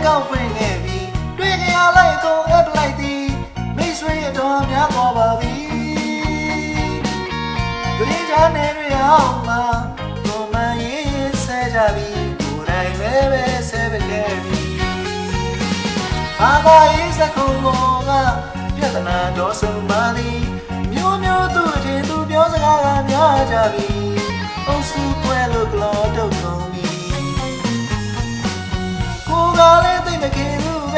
တဲကောက်ဖွင့်ခဲ့ပြီးတွေ့ကြရလိုက်အကုန်အပ်လိုက်သည်မိတ်ဆွေအတော်များပေါ်ပါပြီဂရင်းချာနေရအောင်မှာဘုံမရေးဆဲကြပြီးကိုယ်တိုင်လည်းပဲဆဲပခဲ့ပြီဘာသာရေးစကုံပေါ်ကပြဿနာတော်ဆုံးပါသည်မျိုးမျိုးသူ့အထင်သူပြောစကားကများကြပြီအုပ်စုပွဲလို့ကလောတု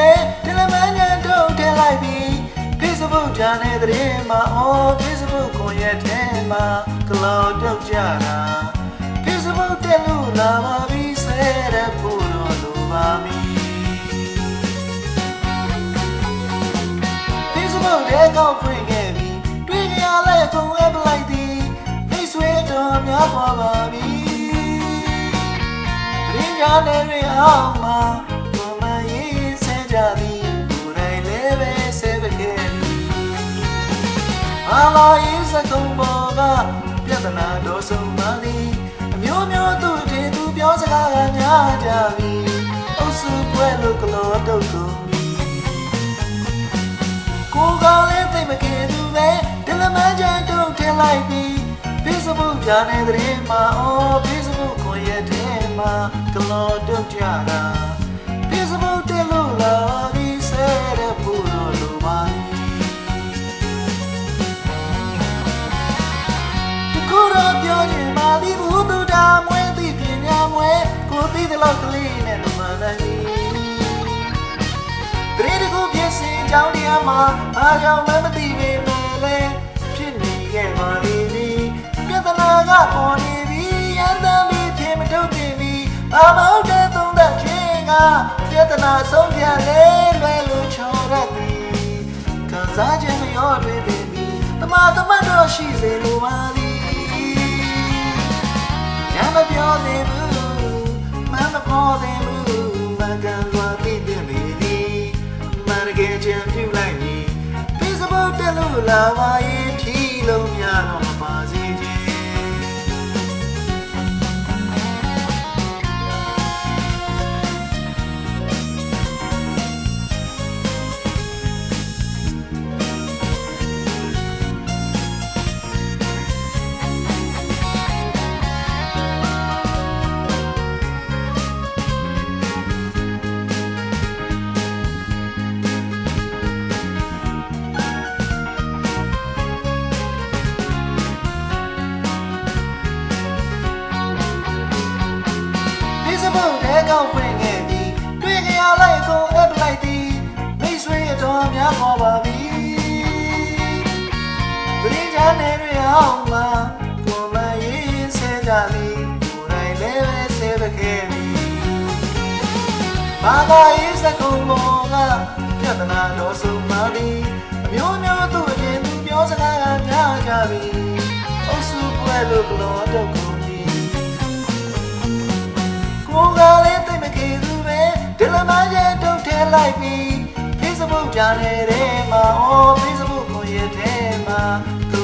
ခင်ဘူးပဲဒီလမန်းညတော့ထည့်လိုက်ပြီး Facebook ဂျာနယ်တဲ့မှာအော် Facebook ကိုရဲ့ထဲမှာကလော်တော့ကြတာ Facebook တက်လို့လာပါပြီဆဲတဲ့ဖို့တော့လိုပါမီ Facebook တဲ့ကောက်ဖွင့်ခဲ့ပြီးတွေ့ကြရလဲအကုန်အပ်လိုက်သည်မိတ်ဆွေတော်များပါပါပြီရင်းရနေရအောင်မှာဘုံမ အာလာရေးစကုံပေါ်ကပြဿနာတော်ဆုံးပါသည်အမျိုးမျိုးသူတည်သူပြောစကားကများကြပြီအုပ်စုပွဲလို့ကလောတုတ်ကုန်ပြီကိုယ်ကလည်းသိမခင်သူပဲဒီလမန်းချန်တုတ်ထင်လိုက်ပြီး Facebook ဂျာနယ်တဲ့မှာအော် Facebook ကိုရဲ့ထဲမှာကလော်တုတ်ကြတာ Facebook တက်လို့လာပြီး တဲ့လောက်ကလေးနဲ့မမှန်နိုင်ဘူးတရေတကူပြည့်စင်ကြောင်းတရားမှာအားကြောင့်လည်းမသိပေမဲ့လည်းဖြစ်နေခဲ့ပါလိမ့်မည်ပြဿနာကပေါ်နေပြီရန်တမ်းပြီးဖြစ်မထုတ်တင်ပြီအမောက်တဲ့သုံးသက်ခြင်းကပြဿနာဆုံးဖြတ်လေလွယ်လို့ချော်ရသည်ခံစားခြင်းမရောတွေ့ပေပြီတမသမတ်တော့ရှိစေလိုပါသည်ရမ်းမပြောသေးဘူး တ အောင်မှာကိုယ်မရေးဆဲကြသည်ကိုယ်တိုင်လည်းပဲဆဲပခဲ့ပြီဘာသာရေးစကုံပေါ်ကပြဿနာတော်ဆုံးပါသည်အမျိုးမျိုးသူ့အရင်သူပြောစကားကများကြပြီအုပ်စုပွဲလို့ကလောတော့ကုန်ပြီကိုယ်ကလည်းသိမခင်သူပဲဒီလမန်းကျတုတ်ထဲလိုက်ပြီး Facebook ဂျာနယ်ထဲမှာအော်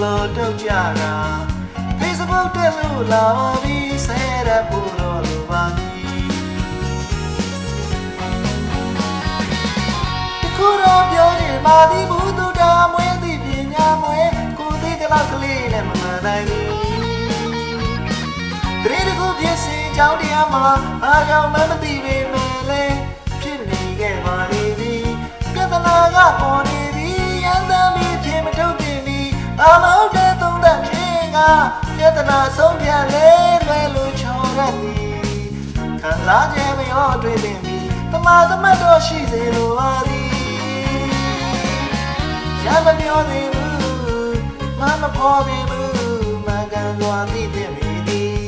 လော်တုတ်ကြတာ Facebook တက်လို့လာပါပြီဆဲတဲ့ပူတော့လိုပါပြီတခုတော့ပြောချင်ပါသည်ဘူးသူတာမွေးသည်ပညာမွေးကိုသိတဲ့လောက်ကလေးနဲ့မမှန်နိုင်ဘူးတရေတကူပြည့်စင်ကြောင်းတရားမှာအားကြောင့်မမသိပေမဲ့လည်းဖြစ်နေခဲ့ပါလိမ့်မည်ပြဿနာကပေါ်နေ နာဆုံးဖြတ်လေလွယ်လို့ချော်ရသည်ခံစားခြင်းမရောတွေ့တင်ပြီတမသမတ်တော့ရှိစေလိုပါသည်ရမပြောသေးဘူးမမဖော်သေးဘူးမကန်စွာသိတဲ့မိသည်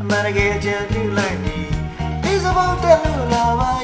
အမှန်တကယ်ကြံပြလိုက်ပြီ Facebook တက်လို့လာပါရင်ဖြီးလုံးများတော့